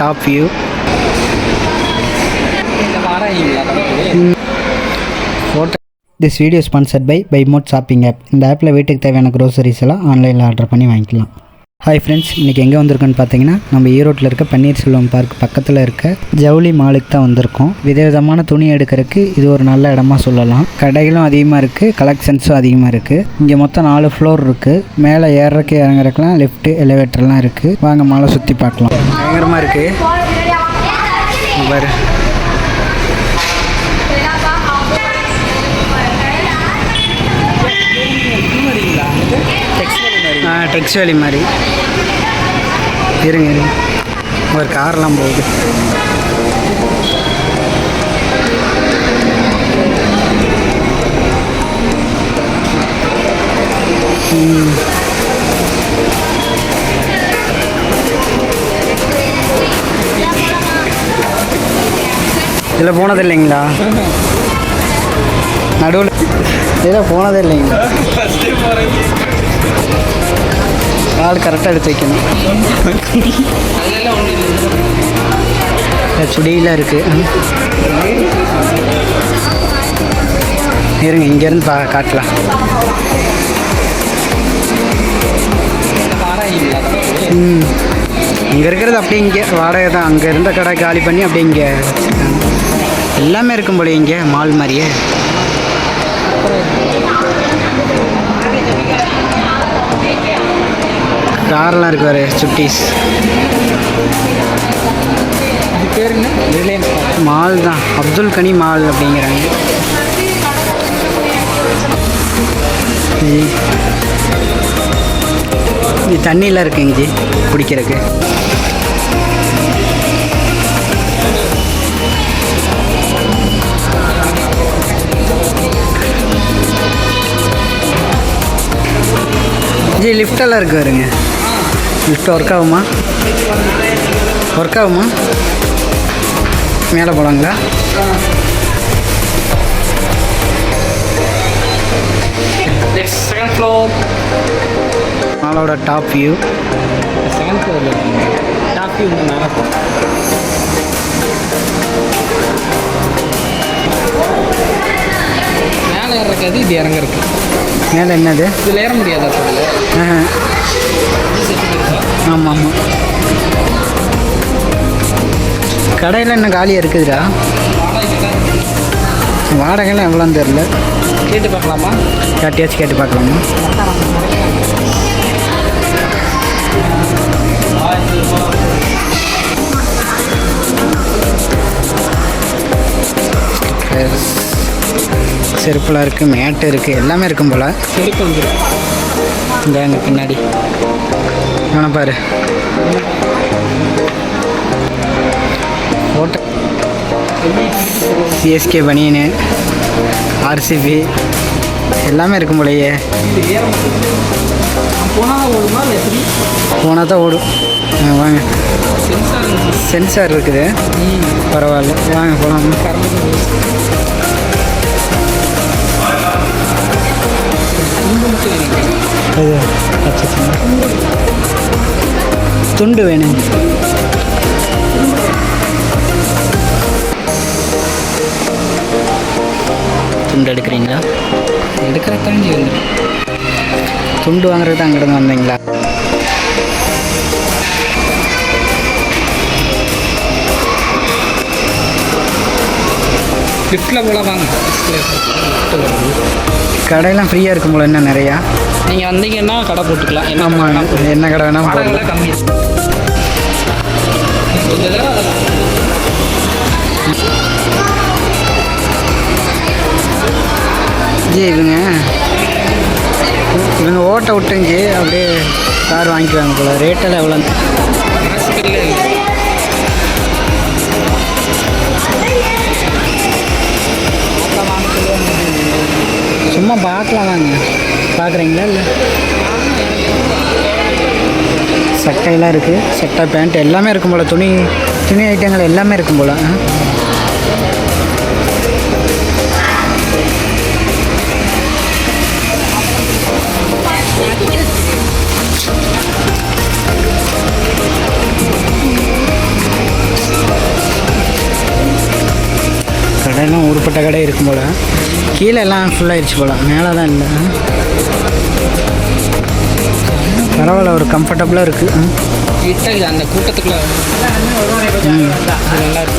Top view photo this video sponsored by by mod shopping app இந்த ஆப்பில் வீட்டுக்கு தேவையான க்ரோசரிஸ் எல்லாம் ஆன்லைனில் ஆர்டர் பண்ணி வாங்கிக்கலாம். ஹாய் ஃப்ரெண்ட்ஸ் இன்றைக்கி எங்கே வந்திருக்கோன்னு பார்த்தீங்கன்னா நம்ம ஈரோட்டில் இருக்க பன்னீர்செல்வம் பார்க் பக்கத்தில் இருக்க ஜவுளி மாலுக்கு தான் வந்திருக்கோம். விதவிதமான துணி எடுக்கிறதுக்கு இது ஒரு நல்ல இடமா சொல்லலாம். கடைகளும் அதிகமாக இருக்குது கலெக்ஷன்ஸும் அதிகமாக இருக்குது இங்கே மொத்தம் நாலு ஃப்ளோர் இருக்குது மேலே ஏறக்கு இறங்குறதுக்குலாம் லிஃப்ட்டு எலிவேட்டர்லாம் இருக்குது வாங்க மாலை சுற்றி பார்க்கலாம். பயங்கரமாக இருக்குது பாரு. டெக்ஸ் வேலி மாதிரி. இருங்க இருங்க. ஒரு கார்லாம் போகுது. இதில் போனது இல்லைங்களா? நடுவில். இதில் போனது இல்லைங்களா? ஆள் கரெக்டாக எடுத்து வைக்கணும். இந்த சுடியெலாம் இருக்குது இருங்க இங்கேருந்து பா காட்டலாம். ம். இங்கே இருக்கிறது அப்படியே இங்கே வாடகை தான். அங்கே இருந்த கடை காலி பண்ணி அப்படியே இங்கே எல்லாமே இருக்கும் போல இங்கே மால் மாதிரியே. கார்லாம் இருக்கு பாரு சுட்டீஸ் மால். தான். அப்துல் கனி மால் அப்படிங்கிறாங்க. ம். இது தண்ணியெலாம் இருக்குங்க ஜி குடிக்கிறதுக்கு. ஜி லிஃப்டெல்லாம் இருக்கு வருங்க லிஃப்ட் ஒர்க் ஆகுமா? ஒர்க் ஆகுமா? மேலே போகலாங்களா செகண்ட் ஃப்ளோர் மாலோட டாப் வியூ செகண்ட் ஃப்ளோரில் டாப் வியூ மேலே மேலே ஏறக்காது இது இறங்குறது மேலே என்னது? இதில் ஏற முடியாதா சொல்ல ஆஹா. ஆமாம் ஆமாம் கடையில் இன்னும் காலியாக இருக்குதுடா. வாடகைலாம் எவ்வளோன்னு தெரில கேட்டு பார்க்கலாமா? யார்ட்டையாச்சும் கேட்டு பார்க்கலாமா? செருப்புலாம் இருக்குது மேட்டு இருக்குது எல்லாமே இருக்கும் போல். செருப்பு வந்துடும் இந்த அங்கே பின்னாடி. அவனை பாரு. ஓட்ட சிஎஸ்கே பனியனு ஆர்சிபி எல்லாமே இருக்கும் போலயே. போனால் போனால் தான் ஓடும். ஆ, வாங்க. சென்சார் சென்சார் இருக்குது. பரவாயில்ல. வாங்க போகலாம் துண்டு வேணும். துண்டு எடுக்கிறீங்களா? எடுக்கிற தாண்டி வந்துடும் துண்டு வாங்குறது தான் அங்கிருந்து வந்தீங்களா? லிஃப்ட்டில் போகலாம் வாங்க கடையெல்லாம் ஃப்ரீயாக இருக்கும் போல இன்னும் நிறையா. நீங்கள் வந்தீங்கன்னா கடை போட்டுக்கலாம். என்ன என்ன கடை வாடகைலாம் கம்மி. ஜி இவங்க இவங்க ஓட்ட விட்டுங்க அப்படியே கார் வாங்கிக்குவாங்க போல. ரேட்டெல்லாம் எவ்வளோ சும்மா பார்க்கலாம் வாங்க பார்க்குறீங்களா இல்லை? சட்டையெல்லாம் இருக்குது சட்டை பேண்ட் எல்லாமே இருக்கும் போல். துணி துணி ஐட்டங்கள் எல்லாமே இருக்கும் போல். கடையெல்லாம் உருப்பட்ட கடை இருக்கும் போல். கீழே எல்லாம் ஃபுல்லாகிடுச்சு போல். மேலே தான் இல்லை பரவாயில்ல ஒரு கம்ஃபர்டபுளாக இருக்குது அந்த கூட்டத்துக்குள்ள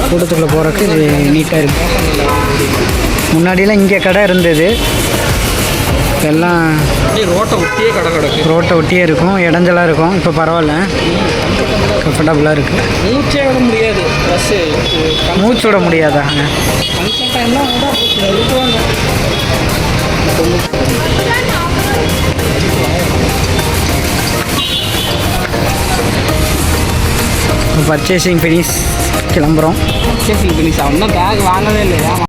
கூட்டத்துக்குள்ளே போகிறதுக்கு இது நீட்டாக இருக்குது முன்னாடியெல்லாம் இங்கே கடை இருந்தது. எல்லாம் ரோட்டை ஒட்டியே கடை கிடக்கு. ரோட்டை ஒட்டியே இருக்கும் இடைஞ்சலாக இருக்கும். இப்போ பரவாயில்ல. கம்ஃபர்டபுளாக இருக்குது மூச்சே விட முடியாது. பஸ்ஸு மூச்சு விட முடியாதா? ஃபங்க்ஷன் டைம்லாம் பர்ச்சேசிங் ஃபினிஷ் கிளம்புறோம். பர்ச்சேசிங் பண்ணி அவன் தான் பேக் வாங்கவே இல்லையா?